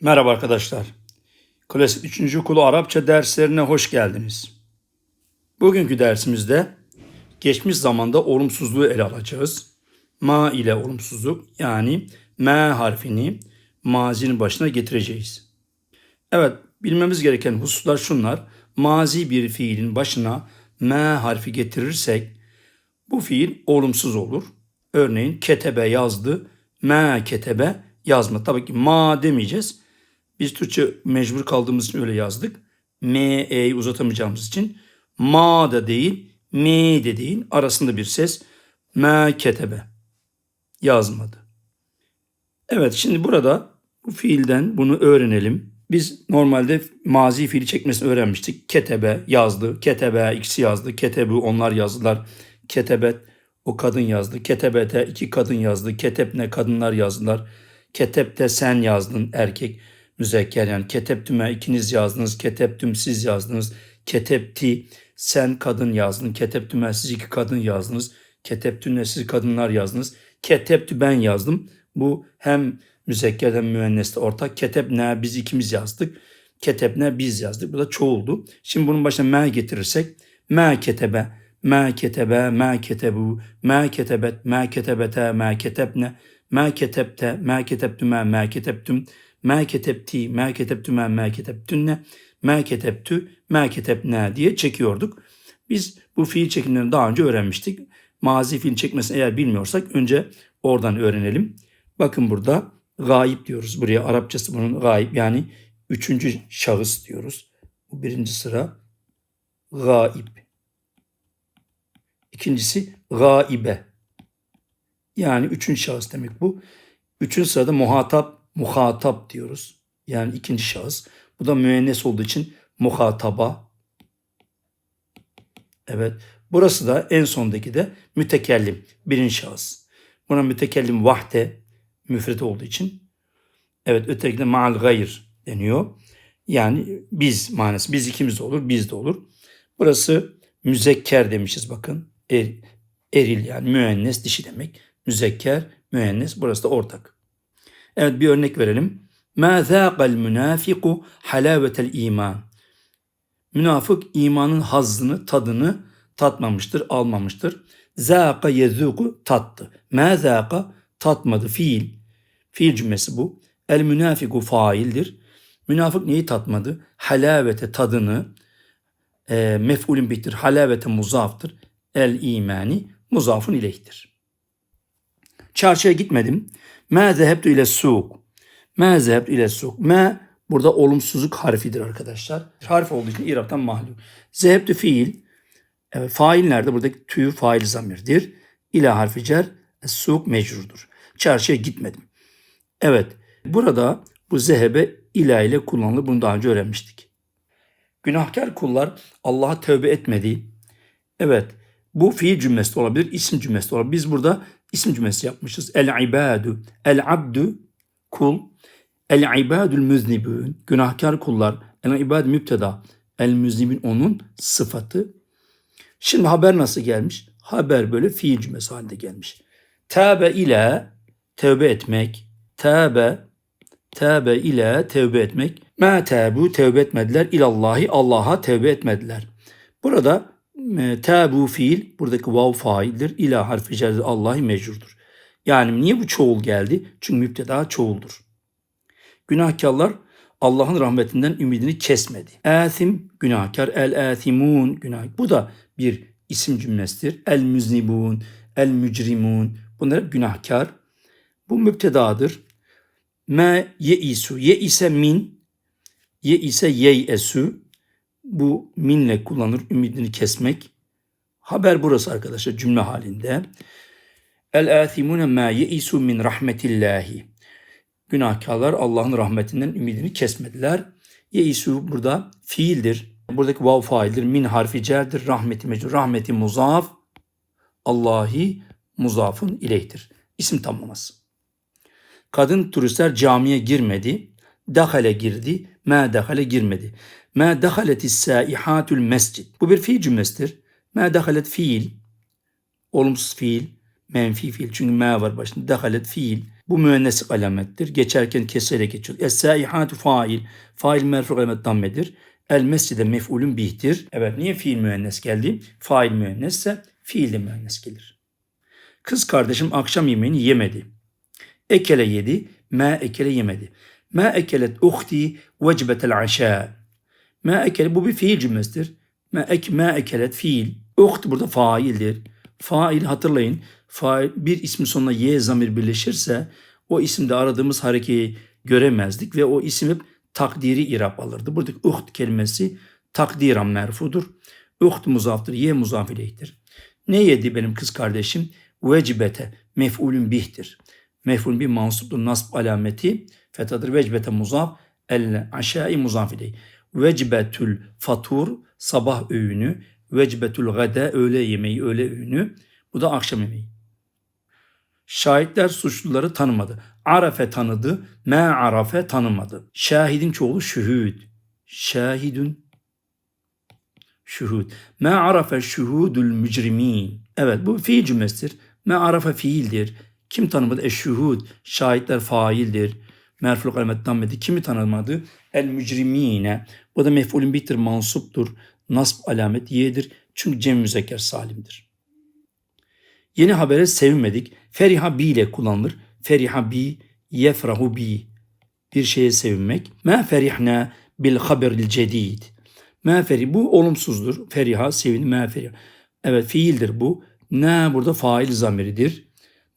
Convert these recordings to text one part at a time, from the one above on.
Merhaba arkadaşlar. Klasik 3. Okulu Arapça derslerine hoş geldiniz. Bugünkü dersimizde geçmiş zamanda olumsuzluğu ele alacağız. Ma ile olumsuzluk yani M harfini mazinin başına getireceğiz. Evet, bilmemiz gereken hususlar şunlar. Mazi bir fiilin başına M harfi getirirsek bu fiil olumsuz olur. Örneğin ketebe yazdı, me ketebe yazma. Tabii ki ma demeyeceğiz. Biz Türkçe mecbur kaldığımız için öyle yazdık. M, E'yi uzatamayacağımız için ma da değil, me de değil. Arasında bir ses. Me ketebe. Yazmadı. Evet şimdi burada bu fiilden bunu öğrenelim. Biz normalde mazi fiili çekmesini öğrenmiştik. Ketebe yazdı, ketebe ikisi yazdı, ketebu onlar yazdılar. Ketebet o kadın yazdı. Ketebete iki kadın yazdı. Ketepne kadınlar yazdılar. Ketepte sen yazdın erkek müzekker yani keteptüme ikiniz yazdınız. Keteptüm siz yazdınız. Ketepti sen kadın yazdın. Keteptüme siz iki kadın yazdınız. Keteptüne siz kadınlar yazdınız. Keteptü ben yazdım. Bu hem müzekker hem müenneste ortak. Ketepne biz ikimiz yazdık. Ketepne biz yazdık. Bu da çoğuldu. Şimdi bunun başına me getirirsek me ketebe ma ketebe, ma ketebu, ma ketebet, ma ketebete, ma ketebne, ma ketebte, ma ketebtüme, ma ketebtüm, ma ketebti, ma ketebtüme, ma ketebtünne, ma ketebtü, ma ketebne diye çekiyorduk. Biz bu fiil çekimlerini daha önce öğrenmiştik. Mazi fiil çekmesini eğer bilmiyorsak önce oradan öğrenelim. Bakın burada gayip diyoruz. Buraya Arapçası bunun gayip yani üçüncü şahıs diyoruz. Bu birinci sıra gayip. İkincisi gaibe. Yani üçüncü şahıs demek bu. Üçüncü sırada muhatap, muhatap diyoruz. Yani ikinci şahıs. Bu da müennes olduğu için muhataba. Evet. Burası da en sondaki de mütekellim. Birinci şahıs. Buna mütekellim vahde müfret olduğu için. Evet öteki de maal gayr deniyor. Yani biz manası. Biz ikimiz de olur, biz de olur. Burası müzekker demişiz bakın er, eril yani müennes dişi demek. Müzekker, müennes burası da ortak. Evet bir örnek verelim. Ma zâqal münafiku halâvetel iman. Münafık imanın hazzını, tadını tatmamıştır, almamıştır. Zâka yezûku tattı. Ma zâka tatmadı fiil. Fiil cümlesi bu. El münafiku faildir. Münafık neyi tatmadı? Halavete tadını, e, mef'ulün bittir. Halavete muzaftır el imani muzafun ileyhtir. Çarşıya gitmedim. Ma zehebtu ile suk. Ma zehebtu ile suk. Ma burada olumsuzluk harfidir arkadaşlar. Harf olduğu için İrab'dan mahlum. Zehebtu fiil. Evet, fail nerede? Buradaki tüyü fail zamirdir. İla harfi cer. Suk mecrurdur. Çarşıya gitmedim. Evet. Burada bu zehebe ila ile kullanılır. Bunu daha önce öğrenmiştik. Günahkar kullar Allah'a tövbe etmedi. Evet. Bu fiil cümlesi de olabilir, isim cümlesi de olabilir. Biz burada isim cümlesi yapmışız. El ibadu, el abdu kul, el ibadul müznibun günahkar kullar. El ibad müpteda, el müznibun onun sıfatı. Şimdi haber nasıl gelmiş? Haber böyle fiil cümlesi halinde gelmiş. Tâbe ile tevbe etmek. Tâbe tâbe ile tevbe etmek. Ma tâbu tevbe etmediler. İlallahi Allah'a tevbe etmediler. Burada e, tabu fiil buradaki vav faildir. İla harfi cerri Allah'ı mecurdur. Yani niye bu çoğul geldi? Çünkü müpteda çoğuldur. Günahkarlar Allah'ın rahmetinden ümidini kesmedi. Athim günahkar, el athimun günah. Bu da bir isim cümlesidir. El müznibun, el mücrimun. Bunlar hep günahkar. Bu müptedadır. Me ye isu. Ye ise min. Ye ise yey esu bu minle kullanır ümidini kesmek. Haber burası arkadaşlar cümle halinde. El athimune ma yeisu min rahmetillahi. Günahkarlar Allah'ın rahmetinden ümidini kesmediler. Yeisu burada fiildir. Buradaki vav faildir. Min harfi cerdir. Rahmeti mecrur. Rahmeti muzaf. Allahi muzafın ileyhtir. İsim tamlaması. Kadın turistler camiye girmedi. Dahale girdi. Ma dahale girmedi. Ma dahaletis saihatul mescid. Bu bir fiil cümlesidir. Ma dahalet fiil. Olumsuz fiil. Menfi fiil. Çünkü ma var başında. Dahalet fiil. Bu müenneslik alamettir. Geçerken kesreyle geçiyor. Es-saihatu fail. Fail merfu alamet dammedir. El mescide mef'ulün bihtir. Evet niye fiil müennes geldi? Fail müennesse fiil de müennes gelir. Kız kardeşim akşam yemeğini yemedi. Ekele yedi. Ma ekele yemedi. Ma ekelet uhti vecbetel aşa. Ma ekele bu bir fiil cümlesidir. Ma, ek, ma ekelet fiil. Uht burada faildir. Fail hatırlayın. Fail, bir ismin sonuna y zamir birleşirse o isimde aradığımız harekeyi göremezdik ve o isim hep takdiri irap alırdı. Buradaki uht kelimesi takdiran merfudur. Uht muzaftır, ye muzaf. Ne yedi benim kız kardeşim? Vecibete, mef'ulün bihtir. Mef'ulün bir mansuptur, nasb alameti, fetadır. Vecbete muzaf, el aşağı muzaf ileyh. Vecbetül fatur, sabah öğünü. Vecbetül gade, öğle yemeği, öğle öğünü. Bu da akşam yemeği. Şahitler suçluları tanımadı. Arafe tanıdı, me arafe tanımadı. Şahidin çoğulu şühud. Şahidün şuhud. Me arafe şuhudul mücrimin. Evet bu fiil cümlesidir. Me arafe fiildir. Kim tanımadı? Eşşuhud. Şahitler faildir. Merful alamet dammedi. Kimi tanımadı? El mücrimine. Bu da mef'ulün bitir mansuptur. Nasb alamet yedir. Çünkü cem müzekker salimdir. Yeni habere sevinmedik. Feriha bi ile kullanılır. Feriha bi, yefrahu bi. Bir şeye sevinmek. Ma ferihna bil haberil cedid. Ma feri bu olumsuzdur. Feriha sevin ma feriha. Evet fiildir bu. Ne burada fail zamiridir.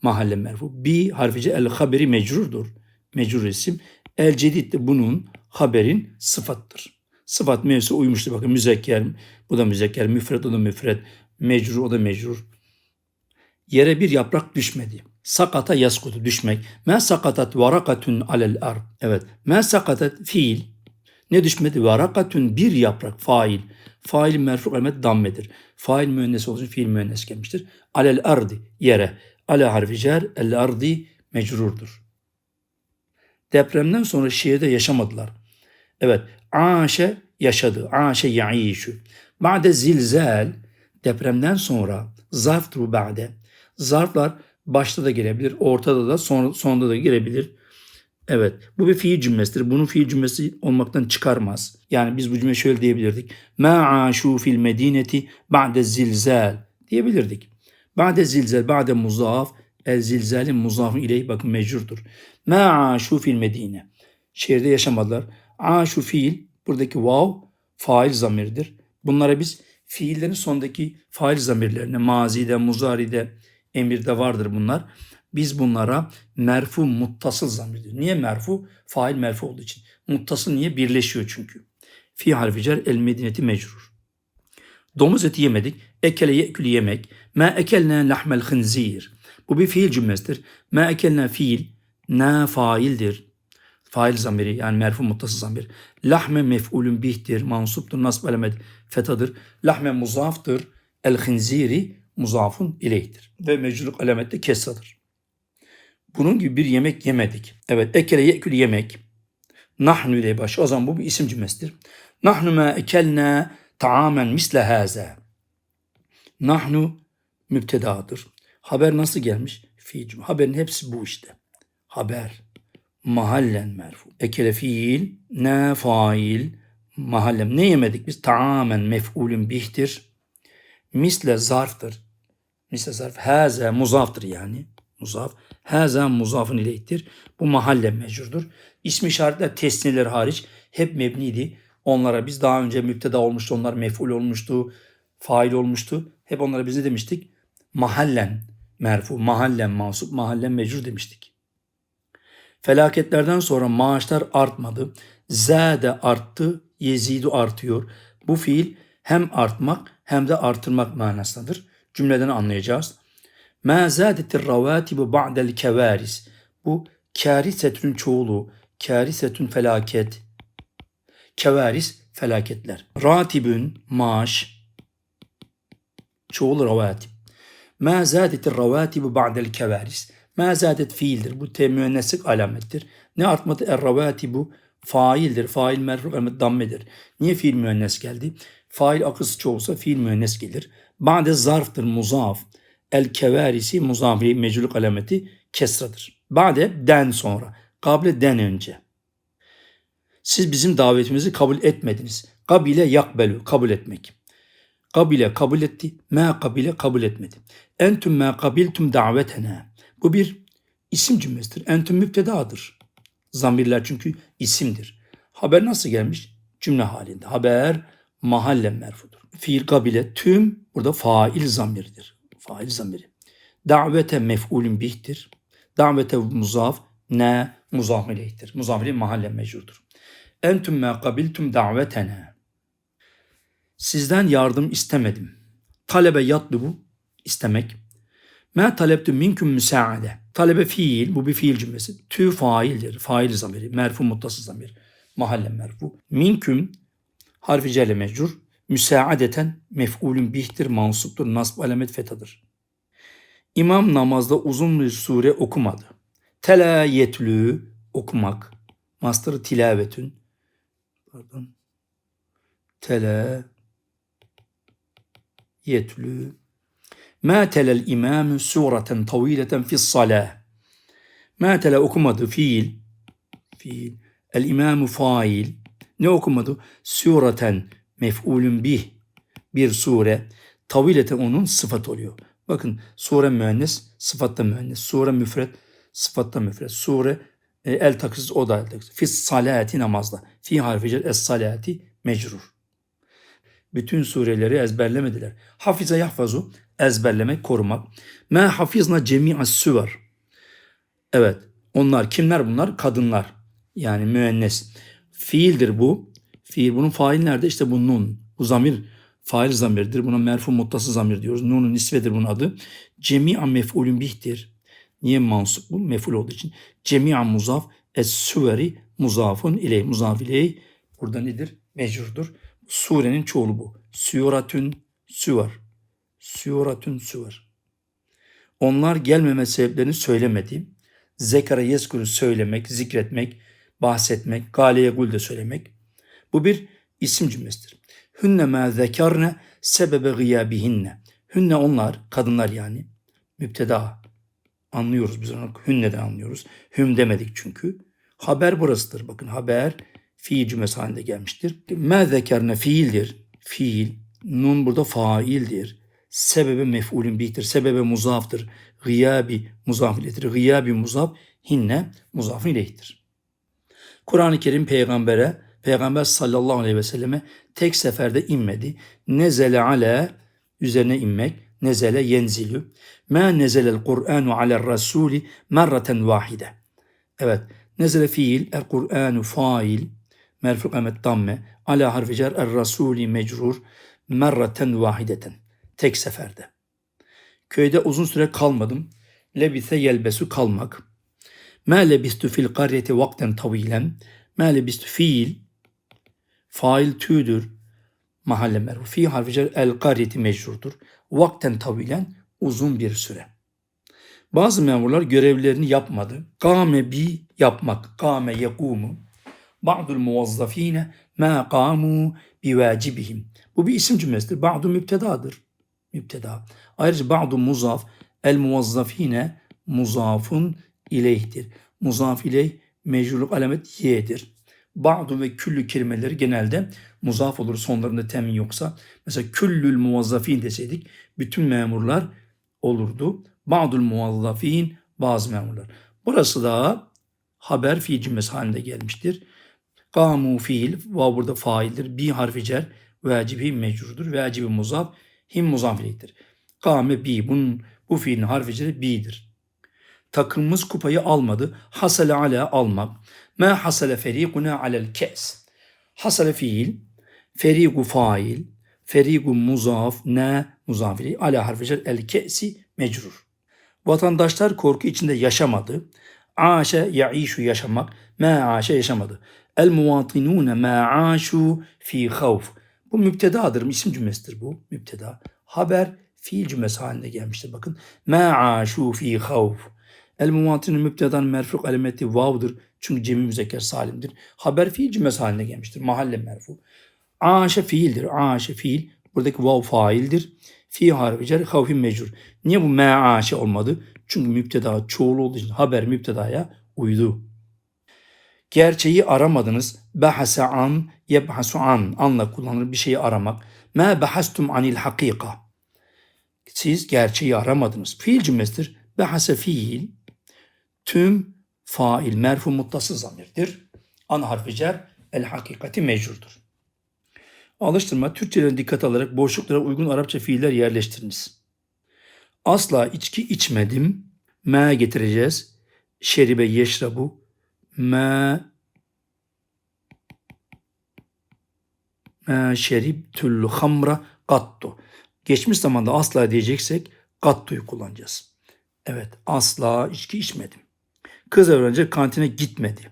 Mahalle merfu. Bi harfici el haberi mecrurdur. Mecrur isim. El cedid de bunun haberin sıfattır. Sıfat mevzu uymuştur. Bakın müzekker. Bu da müzekker. Müfred o da müfred. Mecrur o da mecrur. Yere bir yaprak düşmedi. Sakata yaskutu düşmek. Ma sakatat varakatun alel ard. Evet. Ma sakatat fiil. Ne düşmedi? Varakatun bir yaprak fail. Fail merfu alamet dammedir. Fail müennes olduğu fiil müennes gelmiştir. Alel ardi yere. Ale harfi cer, el ardi mecrurdur. Depremden sonra şehirde yaşamadılar. Evet. Aşe yaşadı. Aşe yaişu. Ba'de zilzal depremden sonra zarftır bu ba'de. Zarflar başta da gelebilir, ortada da son, sonda da gelebilir. Evet bu bir fiil cümlesidir. Bunun fiil cümlesi olmaktan çıkarmaz. Yani biz bu cümle şöyle diyebilirdik. Ma aşu fil medineti ba'de zilzal diyebilirdik. Ba'de zilzal, ba'de muzaf, el zilzalin muzafın ileyh bakın mecurdur. Ma aşu fil medine. Şehirde yaşamadılar. Aşu fiil buradaki vav fail zamirdir. Bunlara biz fiillerin sondaki fail zamirlerine mazide, muzaride, emirde vardır bunlar. Biz bunlara merfu muttasıl zamir diyoruz. Niye merfu? Fail merfu olduğu için. Muttasıl niye? Birleşiyor çünkü. Fi harfi cer el medineti mecrur. Domuz eti yemedik. Ekele yekül yemek. Ma ekelne lahmel hınzir. Bu bir fiil cümlesidir. Ma ekelne fiil. Na faildir. Fail zamiri yani merfu muttasıl zamir. Lahme mef'ulün bihtir. Mansuptur. Nasb elemet fetadır. Lahme muzaftır. El hınziri muzafun ileyhtir. Ve mecruluk alamette kesradır. Bunun gibi bir yemek yemedik. Evet ekele yekül yemek. Nahnu ile başı. O zaman bu bir isim cümlesidir. Nahnu ma ekelna taamen misle haza. Nahnu müptedadır. Haber nasıl gelmiş? Fiil cümle. Haberin hepsi bu işte. Haber. Mahallen merfu. Ekele fiil. Ne fail. Mahallem. Ne yemedik biz? Taamen mef'ulün bihtir. Misle zarftır. Misle zarf. Haza muzaftır yani. Muzaf. Haza muzafın ileyhtir. Bu mahalle mecurdur. İsmi işaretler tesniler hariç hep mebniydi. Onlara biz daha önce müpteda olmuştu. Onlar mef'ul olmuştu. Fail olmuştu. Hep onlara biz ne demiştik? Mahallen merfu, mahallen mansup, mahallen mecrur demiştik. Felaketlerden sonra maaşlar artmadı. Zade arttı, yezidu artıyor. Bu fiil hem artmak hem de artırmak manasındadır. Cümleden anlayacağız. Ma zadetir ravatibu ba'del kevaris. Bu karisetün çoğulu. Karisetün felaket. Kevaris felaketler. Ratibün maaş. Çoğulu ravatib. Ma zadetir ravatibu ba'del kevaris. Ma zadet fiildir. Bu temüenneslik alamettir. Ne artmadı? Er ravatibu faildir. Fail merfu dammedir. Niye fiil müennes geldi? Fail akısı çoğulsa fiil müennes gelir. Ba'de zarftır muzaf. El kevarisi muzafi mecluk alameti kesradır. Ba'de den sonra. Kable den önce. Siz bizim davetimizi kabul etmediniz. Kabile yakbelu kabul etmek. Kabile kabul etti. Ma kabile kabul etmedi. Entüm ma kabiltum davetena. Bu bir isim cümlesidir. Entüm müptedadır. Zamirler çünkü isimdir. Haber nasıl gelmiş? Cümle halinde. Haber mahalle merfudur. Fiil kabile tüm burada fail zamiridir. Fail zamiri. Davete mef'ulün bihtir. Davete muzaf ne muzaf ileyhtir. Muzaf ileyh mahalle mecrudur. Entüm ma kabiltum davetena. Sizden yardım istemedim. Talebe yatlubu istemek. Ma taleptü minküm müsaade. Talebe fiil, bu bir fiil cümlesi. Tü faildir, fail zamiri, merfu muttası zamir, mahalle merfu. Minküm harfi celle mecrur. Müsaadeten mef'ulün bihtir, mansuptur, nasb alamet fetadır. İmam namazda uzun bir sure okumadı. Tela yetlü okumak. Master tilavetün. Pardon. Tela yetlü. Ma telel imamü sureten tavileten fis salah. Ma tele okumadı fiil. Fiil. El imamu fail. Ne okumadı? Sureten mef'ulün bih. Bir sure. Tavileten onun sıfat oluyor. Bakın sure müennes, sıfatta müennes. Sure müfret, sıfatta müfret. Sure e, el takısız o da el takısız. Fis salati namazda. Fi harfi es salati mecrur. Bütün sureleri ezberlemediler. Hafize yahfazu ezberlemek, korumak. Me hafizna cemi'a süver. Evet. Onlar kimler bunlar? Kadınlar. Yani müennes. Fiildir bu. Fiil bunun fail nerede? İşte bu nun. Bu zamir fail zamirdir. Buna merfu muttası zamir diyoruz. Nun'un nisvedir bunun adı. Cemi'a mef'ulün bihtir. Niye mansup bu? Mef'ul olduğu için. Cemi'a muzaf es-süveri muzafun iley. Muzaf iley. Burada nedir? Mecurdur. Surenin çoğulu bu. Süratün süvar. Süratün süvar. Onlar gelmeme sebeplerini söylemedi. Zekara yeskuru söylemek, zikretmek, bahsetmek, galeye gul de söylemek. Bu bir isim cümlesidir. Hünne ma zekarne sebebe gıyabihinne. Hünne onlar, kadınlar yani. Müpteda. Anlıyoruz biz onu. Hünne'den anlıyoruz. Hüm demedik çünkü. Haber burasıdır. Bakın haber fiil cümlesi halinde gelmiştir. Ma zekarne fiildir. Fiil. Nun burada faildir. Sebebe mef'ulün bihtir. Sebebe muzaftır. Gıyabi muzaf iledir. Gıyabi muzaf hinne muzafın ileyhtir. Kur'an-ı Kerim peygambere Peygamber sallallahu aleyhi ve selleme tek seferde inmedi. Nezele ale üzerine inmek. Nezele yenzilü. Ma nezelel Kur'anu alel rasuli merraten vahide. Evet. Nezele fiil, el Kur'anu fail, merfu emet damme, ala harfi cer, el rasuli mecrur, merraten vahideten. Tek seferde. Köyde uzun süre kalmadım. Lebise yelbesu kalmak. Ma lebistu fil karyeti vakten tavilen. Ma lebistu fiil, fail tüdür. Mahalle merfu. Fi harfi cer, el karyeti mecrurdur. Vakten tavilen uzun bir süre. Bazı memurlar görevlerini yapmadı. Kame bi yapmak. Kame yekumu. Ba'dul muvazzafine ma kamu bi vacibihim. Bu bir isim cümlesidir. Ba'du müptedadır. Müpteda. Ayrıca ba'du muzaf el muvazzafine muzafun ileyhtir. Muzaf ileyh mecruluk alamet ye'dir. Ba'du ve küllü kelimeleri genelde muzaf olur sonlarında temin yoksa. Mesela küllül muvazzafin deseydik bütün memurlar olurdu. Ba'dul muvazzafin bazı memurlar. Burası da haber fiil cümlesi halinde gelmiştir. Kamu fiil, vav burada faildir. Bi harfi cer, vacibi mecrudur. Vacibi muzaf, him muzaf ileyhtir. Kame bi, bunun, bu fiilin harfi ceri bi'dir. Takımımız kupayı almadı. Hasale ala almak. Ma hasale ferikuna alel kes. Hasale fiil, ferigu fail, ferigu muzaf, ne muzaf ileyh. Ala harfi cer, el kesi mecrur. Vatandaşlar korku içinde yaşamadı. Aşe yaişu yaşamak, ma aşe yaşamadı. El muvatinune ma aşu fi havf. Bu müptedadır, isim cümlesidir bu. Müpteda. Haber fiil cümlesi halinde gelmiştir. Bakın. Ma aşu fi havf. El muvatinu müptedan merfuk alameti vav'dır. Çünkü cemi müzekker salimdir. Haber fiil cümlesi halinde gelmiştir. Mahalle merfu. Aşe fiildir. Aşe fiil. Buradaki vav faildir. Fi harfi cer havfin mecrur. Niye bu ma aşe olmadı? Çünkü müpteda çoğul olduğu için haber müptedaya uydu. Gerçeği aramadınız. Bahase an, yebhasu an. Anla kullanılır bir şeyi aramak. Ma bahastum anil hakika. Siz gerçeği aramadınız. Fiil cümlesidir. Bahase fiil. Tüm fail merfu muttası zamirdir. An harfi cer, el hakikati mecurdur. Alıştırma Türkçe'den dikkat alarak boşluklara uygun Arapça fiiller yerleştiriniz. Asla içki içmedim. Me getireceğiz. Şeribe yeşrabu. Me Me şeribtül hamra gattu. Geçmiş zamanda asla diyeceksek gattu'yu kullanacağız. Evet asla içki içmedim. Kız öğrenci kantine gitmedi.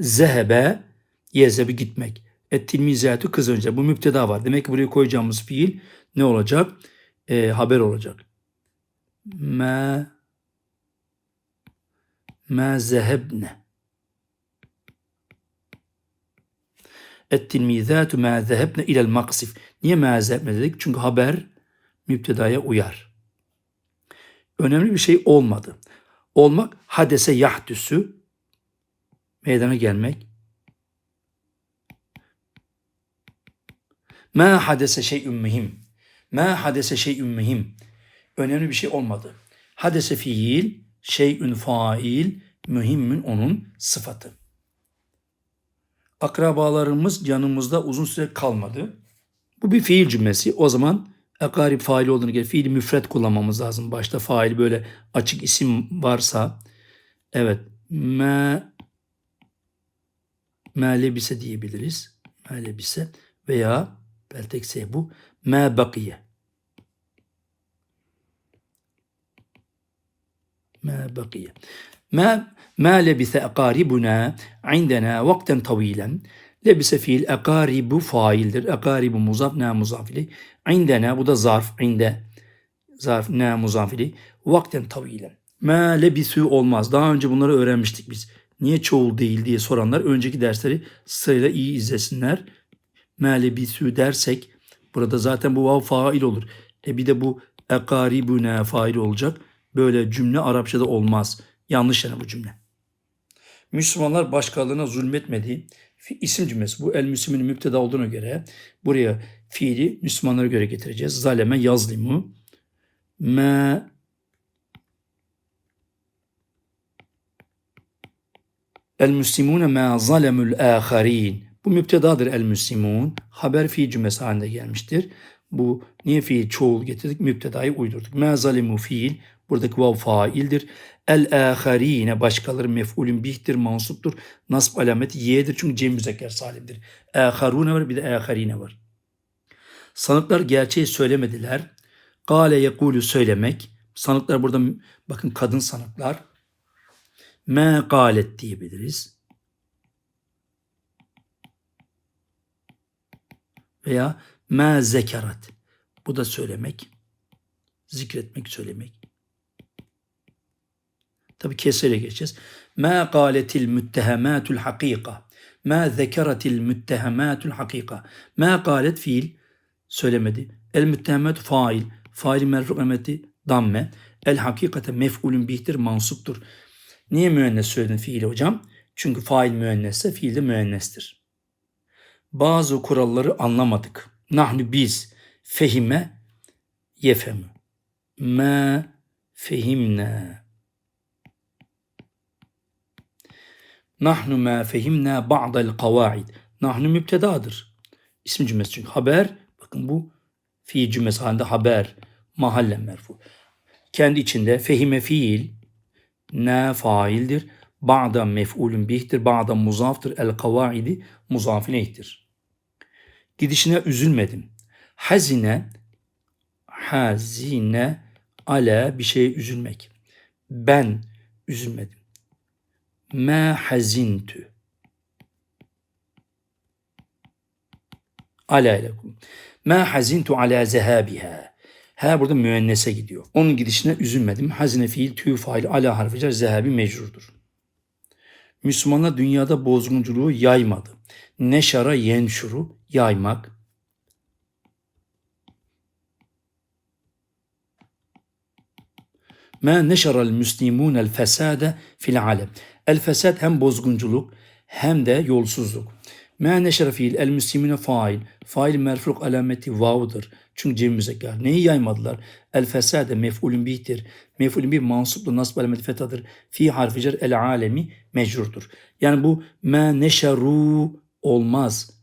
Zehebe yezebi gitmek. Et tilmizatü kız önce. Bu müpteda var. Demek ki buraya koyacağımız fiil ne olacak? Ee, haber olacak. Ma ma zehebne. Et tilmizatü ma zehebne ilel maksif. Niye ma zehebne dedik? Çünkü haber müptedaya uyar. Önemli bir şey olmadı. Olmak hadese yahdüsü meydana gelmek. Ma hadese şeyün mühim. Ma hadese şeyün mühim. Önemli bir şey olmadı. Hadese fiil, şeyün fail, mühimmin onun sıfatı. Akrabalarımız yanımızda uzun süre kalmadı. Bu bir fiil cümlesi. O zaman akarib faili olduğunu göre fiili müfret kullanmamız lazım. Başta fail böyle açık isim varsa evet me me lebise diyebiliriz. Me lebise veya beltekse bu me bakiye. ma baqiye. Ma ma lebise akaribuna indena vakten tavilen. Lebise fiil akaribu faildir. Akaribu muzaf na muzafili. Indena bu da zarf inde. Zarf na muzafili. Vakten tavilen. Ma lebisu olmaz. Daha önce bunları öğrenmiştik biz. Niye çoğul değil diye soranlar önceki dersleri sırayla iyi izlesinler. Ma lebisu dersek burada zaten bu vav fail olur. E bir de bu ekaribuna fail olacak. Böyle cümle Arapçada olmaz. Yanlış yani bu cümle. Müslümanlar başkalarına zulmetmediği isim cümlesi. Bu el müslimin müpteda olduğuna göre buraya fiili Müslümanlara göre getireceğiz. Zaleme yazlimu me El müslimune ma zalemul aharin. Bu müptedadır el müslimun. Haber fiil cümlesi halinde gelmiştir. Bu niye fiil çoğul getirdik? Müptedayı uydurduk. Ma zalimu fiil. Buradaki vav faildir. El-âherîne başkaları mef'ulün bihtir, mansuptur. Nasb alameti y'dir çünkü cem müzekker salimdir. Âherûne var bir de âherîne var. Sanıklar gerçeği söylemediler. Gale yekulu söylemek. Sanıklar burada bakın kadın sanıklar. Me galet diyebiliriz. Veya me zekarat. Bu da söylemek. Zikretmek, söylemek. Tabi kesere geçeceğiz. Ma galetil müttehematul hakika. Ma zekeratil müttehematul hakika. Ma galet fiil söylemedi. El müttehemet fail. Fail merfu emeti damme. El hakikate mef'ulün bihtir mansuptur. Niye müennes söyledin fiili hocam? Çünkü fail müennesse fiil de müennestir. Bazı kuralları anlamadık. Nahnu biz fehime yefemu. Ma fehimne. Nahnu ma fehimna ba'del kavaid. Nahnu müptedadır. İsim cümlesi çünkü haber. Bakın bu fiil cümlesi halinde haber. Mahalle merfu. Kendi içinde fehime fiil. Ne faildir. Ba'da mef'ulün bihtir. Ba'da muzaftır. El kavaidi muzafileyhtir. Gidişine üzülmedim. Hazine hazine ale bir şeye üzülmek. Ben üzülmedim ma hazintü. Ala lekum. Ma hazintu ala zehabiha. Ha burada müennese gidiyor. Onun gidişine üzülmedim. Hazine fiil tüy fail ala harficer zehabi mecrurdur. Müslümanlar dünyada bozgunculuğu yaymadı. Neşara yenşuru yaymak. Ma neşeral müslimun el fesade fil alem. El fesad hem bozgunculuk hem de yolsuzluk. Ma neşere fiil el müslimine fail. Fail merfuk alameti vav'dır. Çünkü cem müzekker. Neyi yaymadılar? El fesade mef'ulün bihtir. Mef'ulün bih mansuplu nasb alameti fetadır. Fi harfi cer el alemi mecrurdur. Yani bu ma neşeru olmaz.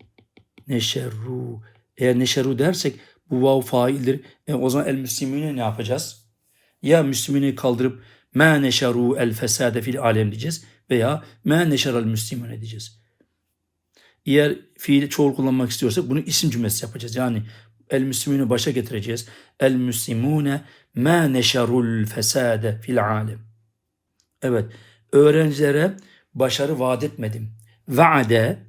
Neşeru. Eğer neşeru dersek bu vav faildir. E, o zaman el müslimine ne yapacağız? Ya müslimini kaldırıp ma neşeru el fesade fil alem diyeceğiz veya ma neşeral müslimine diyeceğiz. Eğer fiili çoğul kullanmak istiyorsak bunu isim cümlesi yapacağız. Yani el müslimini başa getireceğiz. El müslimune ma neşerul fesade fil alem. Evet. Öğrencilere başarı vaat etmedim. Vaade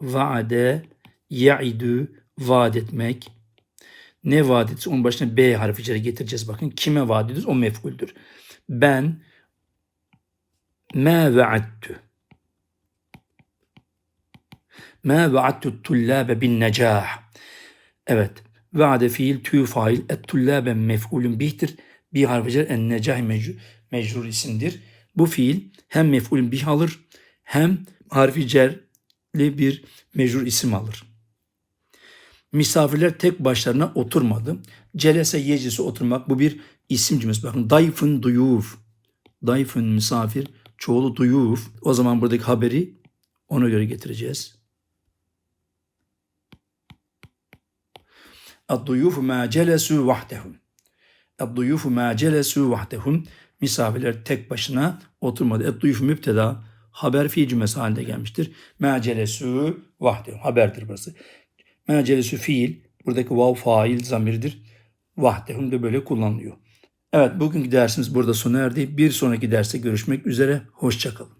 vaade ya'idu vaat etmek. Ne vaat ediyoruz? Onun başına B harfi cere getireceğiz. Bakın kime vaat ediyoruz? O mef'uldür. Ben ma vaattu Ma vaattu tullabe bin necah. Evet. Vaade fiil tü fail et tullabe mef'ulün bihtir. Bir harfi cer en necah mecrur isimdir. Bu fiil hem mef'ulün bih alır hem harfi cerli bir mecrur isim alır. Misafirler tek başlarına oturmadı. Celese yecisi oturmak bu bir isim cümlesi. Bakın dayfın duyuf. Dayfın misafir çoğulu duyuf. O zaman buradaki haberi ona göre getireceğiz. Ad-duyufu ma celesu vahdehum. Ad-duyufu ma celesu vahdehum. Misafirler tek başına oturmadı. Ad-duyufu müpteda haber fiil cümlesi halinde gelmiştir. Mecelesü vah. Haberdir burası. Mecelesü fiil. Buradaki vav fail zamirdir. Vahdehum de böyle kullanılıyor. Evet bugünkü dersimiz burada sona erdi. Bir sonraki derste görüşmek üzere. Hoşçakalın.